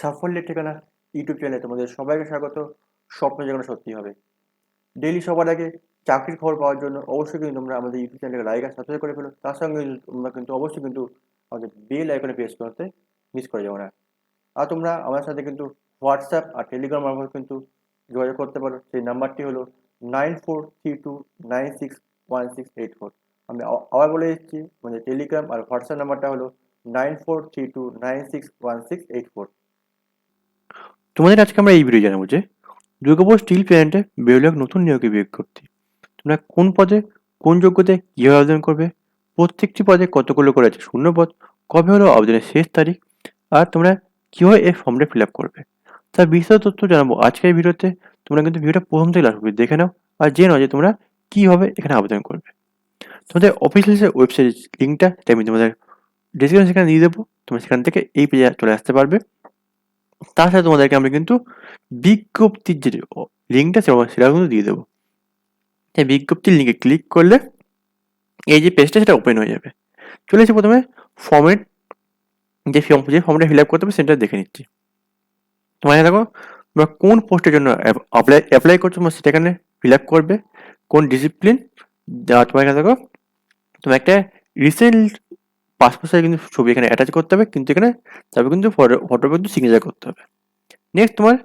সাফল্যের ঠিকানা ইউটিউব চ্যানেলে তোমাদের সবাইকে স্বাগত। স্বপ্ন যেন সত্যি হবে। ডেইলি সবার আগে চাকরির খবর পাওয়ার জন্য অবশ্যই কিন্তু তোমরা আমাদের ইউটিউব চ্যানেলকে লাইক আর সাবস্ক্রাইব করে ফেলো। তার সঙ্গে তোমরা কিন্তু অবশ্যই কিন্তু আমাদের বেল আইকনে প্রেস করতে মিস করে যাব না। আর তোমরা আমার সাথে কিন্তু হোয়াটসঅ্যাপ আর টেলিগ্রাম মারফত কিন্তু যোগাযোগ করতে পারো। সেই নাম্বারটি হলো nine four three two nine six one six eight four আমি আবার বলে দিচ্ছি মানে টেলিগ্রাম আর হোয়াটসঅ্যাপ নাম্বারটা হলো nine four three two nine six one six eight four তোমাদের আজকে আমরা এই ভিডিও জানাব যে দুর্গাপুর স্টিল প্ল্যান্টে বেরোলো এক নতুন নিয়োগে বিজ্ঞপ্তি তোমরা কোন পদে, কোন যোগ্যতায় কীভাবে আবেদন করবে, প্রত্যেকটি পদে কতগুলো করে আছে শূন্য পদ কবে হলো আবেদনের শেষ তারিখ, আর তোমরা কীভাবে এই ফর্মটা ফিল আপ করবে। তার বিস্তারিত তথ্য জানাব আজকের ভিডিওতে। তোমরা কিন্তু ভিডিওটা প্রথম থেকে লাস্ট দেখে নাও আর জেনে নাও যে তোমরা কীভাবে এখানে আবেদন করবে। তোমাদের অফিসিয়াল ওয়েবসাইট লিঙ্কটা আমি তোমাদের ডিসক্রিপশন সেখানে দিয়ে দেবো। তোমরা সেখান থেকে এই পেজে চলে আসতে পারবে। তার সাথে তোমাদেরকে আমরা কিন্তু বিজ্ঞপ্তির যে লিঙ্কটা সেটা কিন্তু দিয়ে দেবো। এই বিজ্ঞপ্তির লিঙ্কে ক্লিক করলে এই যে পেজটা সেটা ওপেন হয়ে যাবে। চলে এসে প্রথমে ফর্মের যে ফর্ম যে ফর্মটা ফিল আপ করতে হবে, সেটা দেখে নিচ্ছি। তোমার দেখো, তোমরা কোন পোস্টের জন্য অ্যাপ্লাই অ্যাপ্লাই করছ, তোমার সেটা এখানে ফিল আপ করবে। কোন ডিসিপ্লিন তোমার এখানে দেখো, তোমার একটা রিসেন্ট পাসপোর্ট সাইজ কিন্তু ছবি এখানে অ্যাটাচ করতে হবে, কিন্তু এখানে তবে কিন্তু ফটো কিন্তু সিগনেচার করতে হবে। নেক্সট তোমার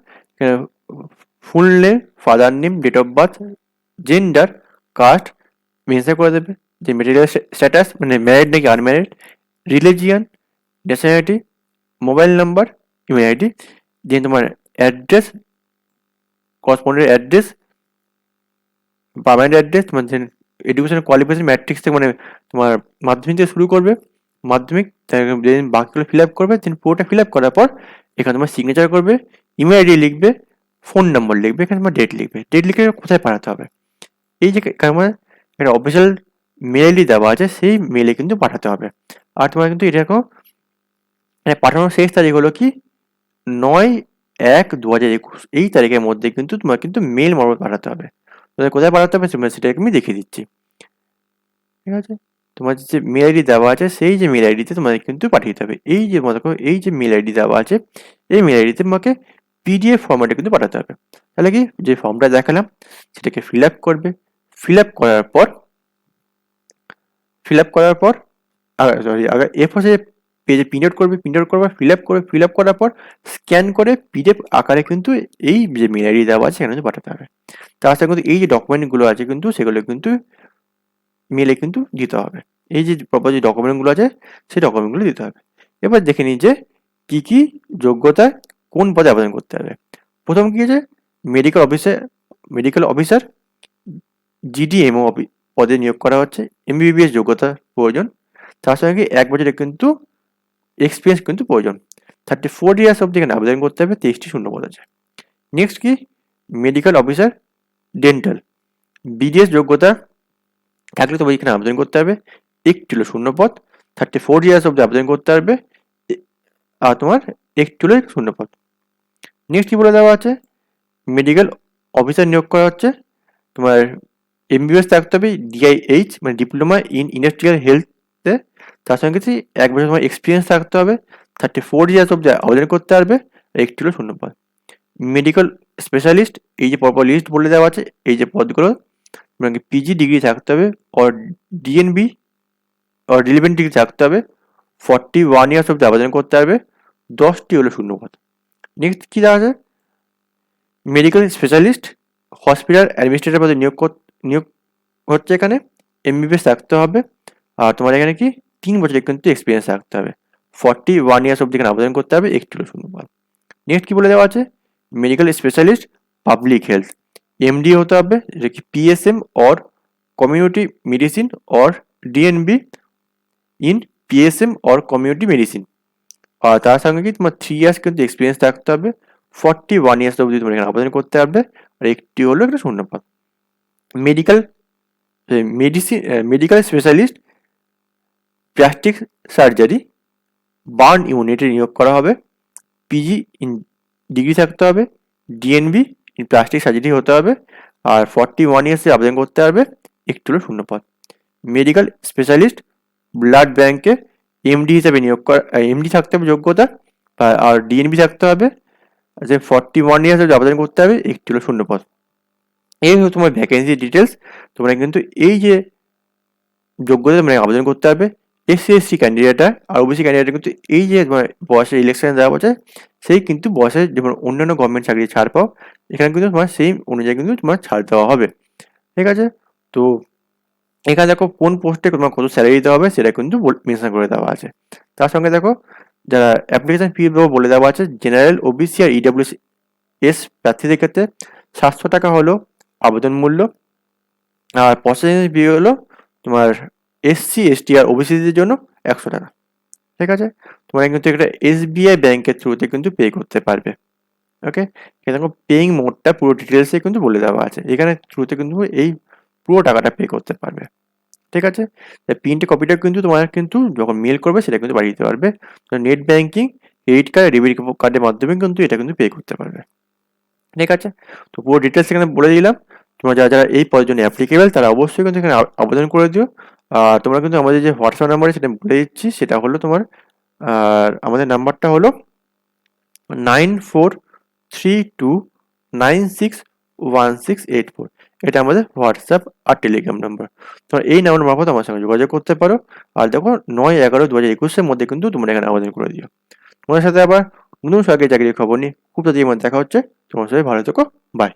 full name father name date of birth gender caste mention করে দেবে। যে মেটেরিয়াল স্ট্যাটাস মানে ম্যারিড নাকি unmarried religion nationality mobile number email ID then তোমার address correspondent address permanent address তোমার এডুকেশন কোয়ালিফিকেশন ম্যাট্রিক্স থেকে মানে তোমার মাধ্যমিক থেকে শুরু করবে। মাধ্যমিক যেদিন বাকিগুলো ফিল আপ করবে দেন পুরোটা ফিল আপ করার পর এখানে তোমার সিগনেচার করবে ইমেল আইডি লিখবে ফোন নম্বর লিখবে, এখানে তোমার ডেট লিখবে। ডেট লিখে কোথায় পাঠাতে হবে? এই যে আমার একটা অফিসিয়াল মেল আইডি দেওয়া আছে, সেই মেলে কিন্তু পাঠাতে হবে। আর তোমার কিন্তু মানে পাঠানোর শেষ তারিখ হলো কি? নয় এক দু হাজার একুশ। এই তারিখের মধ্যে কিন্তু তোমার কিন্তু মেল মারফত পাঠাতে হবে। তোমাদের কোথায় পাঠাতে হবে সেটা আমি দেখিয়ে দিচ্ছি। ঠিক আছে? তোমার যে মেল আইডি দেওয়া আছে, সেই যে মেল আইডিতে তোমাদের কিন্তু পাঠিয়ে দিতে হবে। এই যে মনে করো, এই যে মেল আইডি দেওয়া আছে, এই মেল আইডিতে তোমাকে পিডিএফ ফর্ম্যাটে কিন্তু পাঠাতে হবে। তাহলে কি? যে ফর্মটা দেখালাম, সেটাকে ফিল আপ করবে। ফিল আপ করার পর ফিল আপ করার পর সরি আগে এ ফোর পেজে প্রিন্ট আউট করবে প্রিন্ট আউট করবে ফিল আপ করবে ফিল আপ করার পর স্ক্যান করে পিডিএফ আকারে কিন্তু এই যে মেল আইডি দেওয়া আছে, সেখানে পাঠাতে হবে। তার সাথে কিন্তু এই যে ডকুমেন্টগুলো আছে কিন্তু, সেগুলো কিন্তু মেলে কিন্তু দিতে হবে। এই যে প্রপার যে ডকুমেন্টগুলো আছে, সেই ডকুমেন্টগুলো দিতে হবে। এবার দেখে নিই যে কী কী যোগ্যতা কোন পদে আবেদন করতে হবে। প্রথম কী আছে? Medical officer medical officer GDMO পদে নিয়োগ করা হচ্ছে। এমবিবিএস যোগ্যতা প্রয়োজন। তার সঙ্গে এক বছরের কিন্তু এক্সপিরিয়েন্স কিন্তু প্রয়োজন। থার্টি ফোর ইয়ার্স অবধি এখানে আবেদন করতে হবে, তেইশটি শূন্য পদ আছে। নেক্সট কি? মেডিকেল অফিসার ডেন্টাল বিডিএস যোগ্যতা থাকলে তোমার এখানে আবেদন করতে হবে। একটি শূন্য পদ থার্টি ফোর ইয়ার্স অবধি আবেদন করতে পারবে আর তোমার একটি শূন্য পদ নেক্সট কি বলে দেওয়া আছে? মেডিকেল অফিসার নিয়োগ করা হচ্ছে। তোমার এমবিবিএস থাকতে হবে ডিআইএইচ মানে ডিপ্লোমা ইন ইন্ডাস্ট্রিয়াল হেলথে তার সঙ্গে কি? এক বছর তোমার এক্সপিরিয়েন্স থাকতে হবে। থার্টি ফোর ইয়ার্স অবধি আবেদন করতে পারবে। একটি শূন্য পদ মেডিকেল স্পেশালিস্ট এই যে পরপর লিস্ট বলে দেওয়া আছে, এই যে পদগুলো তোমাকে পিজি ডিগ্রি থাকতে হবে or DNB or relevant degree থাকতে হবে। ফর্টি ওয়ান ইয়ার্স অবধি আবেদন করতে পারবে। দশটি হলো শূন্য পদ নেক্সট কী দেওয়া আছে? মেডিকেল স্পেশালিস্ট হসপিটাল অ্যাডমিনিস্ট্রেটর পদে নিয়োগ নিয়োগ হচ্ছে এখানে। এমবিবিএস থাকতে হবে। আর তোমার এখানে কি? তিন বছরের কিন্তু এক্সপিরিয়েন্স থাকতে হবে। ফর্টি ওয়ান ইয়ার্স অবধি এখানে আবেদন করতে হবে। একটি হলো শূন্য পদ নেক্সট কী বলে দেওয়া আছে? Medical specialist public health MD হতে হবে যেটা কি PSM or community medicine or DNB in PSM or community medicine আর তার সঙ্গে কি তোমার থ্রি ইয়ার্স কিন্তু এক্সপিরিয়েন্স থাকতে হবে ফর্টি ওয়ান ইয়ার্স অবধি তোমার এখানে আবেদন করতে হবে, আর একটি হলো একটা শূন্যপদ। Medical medicine medical specialist plastic surgery burn ইউনিটে নিয়োগ করা হবে পিজি ইন ডিগ্রি থাকতে হবে ডিএনবি প্লাস্টিক সার্জারি হতে হবে, আর ফর্টি ওয়ান ইয়ার্সে আবেদন করতে পারবে একটু হলো শূন্য পদ মেডিকেল স্পেশালিস্ট ব্লাড ব্যাংকে এমডি হিসেবে নিয়োগ করা এমডি থাকতে হবে যোগ্যতা, আর ডিএনবি থাকতে হবে। যে ফর্টি ওয়ান ইয়ার্স আবেদন করতে হবে, একটি হলো শূন্য পদ এই হলো তোমার ভ্যাকেন্সি ডিটেলস তোমরা কিন্তু এই যে যোগ্যতা মানে আবেদন করতে হবে এসসি এসসি ক্যান্ডিডেটরা আর ওবিসি ক্যান্ডিডেট কিন্তু এই যে বয়সের ইলেকশন দেওয়া আছে সেই কিন্তু বয়সের যেমন অন্যান্য গভর্নমেন্ট চাকরি ছাড় পাও, এখানে কিন্তু তোমার সেই অনুযায়ী কিন্তু তোমার ছাড় দেওয়া হবে। ঠিক আছে? তো এখানে দেখো কোন পোস্টে তোমার কত স্যালারি দিতে হবে, সেটা কিন্তু মেনশন করে দেওয়া আছে। তার সঙ্গে দেখো, যারা অ্যাপ্লিকেশন ফি দেবো বলে দেওয়া আছে জেনারেল ওবিসি আর ইডাব্লিউ এস প্রার্থীদের ক্ষেত্রে সাতশো টাকা হলো আবেদন মূল্য, আর প্রসেসিং ফি হলো তোমার এসসি এসটি আর ওবিসিদের জন্য একশো টাকা। ঠিক আছে? তোমরা কিন্তু একটা এসবিআই ব্যাংকের থ্রুতে কিন্তু পে করতে পারবে। ওকে দেখো পেইং মোডটা পুরো ডিটেলসে কিন্তু বলে দেওয়া আছে। এখানে থ্রুতে কিন্তু এই পুরো টাকাটা পে করতে পারবে। ঠিক আছে? প্রিন্ট কপিটা কিন্তু তোমার কিন্তু যখন মেল করবে সেটা কিন্তু বাড়িয়ে দিতে পারবে। Net banking credit card debit কার্ডের মাধ্যমে কিন্তু এটা কিন্তু পে করতে পারবে। ঠিক আছে? তো পুরো ডিটেলস এখানে বলে দিলাম। তোমরা যারা যারা এই পদের জন্য অ্যাপ্লিকেবল তারা অবশ্যই কিন্তু এখানে আবেদন করে দিও। তোমরা কিন্তু আমাদের যে হোয়াটসঅ্যাপ নাম্বারে সেটা বলে দিচ্ছি, সেটা হলো তোমার, আর আমাদের নাম্বারটা হলো nine four three two nine six one six eight four. এটা আমাদের হোয়াটসঅ্যাপ আর টেলিগ্রাম নাম্বার। তোমরা এই নাম্বার মারফত আমার সঙ্গে যোগাযোগ করতে পারো। আর দেখো, নয় এগারো দু হাজার একুশের মধ্যে কিন্তু তোমরা এখানে আবেদন করে দিও। তোমাদের সাথে আবার নতুন সরকারি চাকরির খবর নিয়ে খুব তাড়াতাড়ি দেখা হচ্ছে। তোমার সাথে ভালো থেকো। বাই